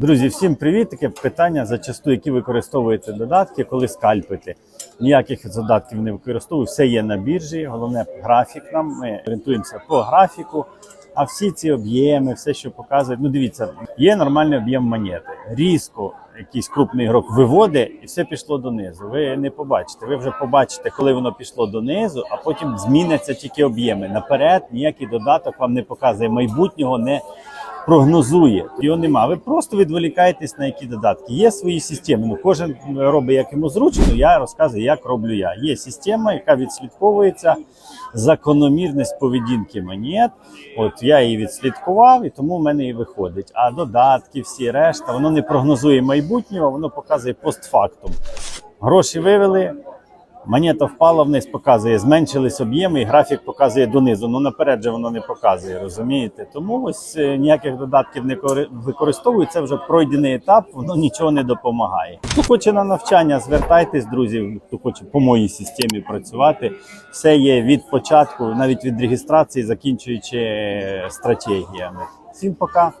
Друзі, всім привіт! Таке питання зачасту, які використовуєте додатки, коли скальпите. Ніяких додатків не використовую, все є на біржі. Головне графік нам. Ми орієнтуємося по графіку. А всі ці об'єми, все, що показують, ну дивіться, є нормальний об'єм монети. Різко якийсь крупний ігрок виводить і все пішло донизу. Ви не побачите. Ви вже побачите, коли воно пішло донизу, а потім зміняться тільки об'єми. Наперед ніякий додаток вам не показує майбутнього, не прогнозує. Його нема. Ви просто відволікаєтесь на які додатки. Є свої системи. Ну кожен робить як йому зручно. Я розказую, як роблю я. Є система, яка відслідковується закономірність поведінки монет. От я її відслідкував, і тому в мене і виходить. А додатки, всі решта, воно не прогнозує майбутнього, воно показує постфактум. Гроші вивели. Монета впала вниз, показує, зменшились об'єми, і графік показує донизу. Ну наперед же воно не показує, розумієте? Тому ось е, ніяких додатків не кори- використовую. Це вже пройдений етап, воно нічого не допомагає. Хто хоче на навчання, звертайтесь, друзі. Хто хоче по моїй системі працювати. Все є від початку, навіть від реєстрації, закінчуючи е, стратегіями. Всім пока.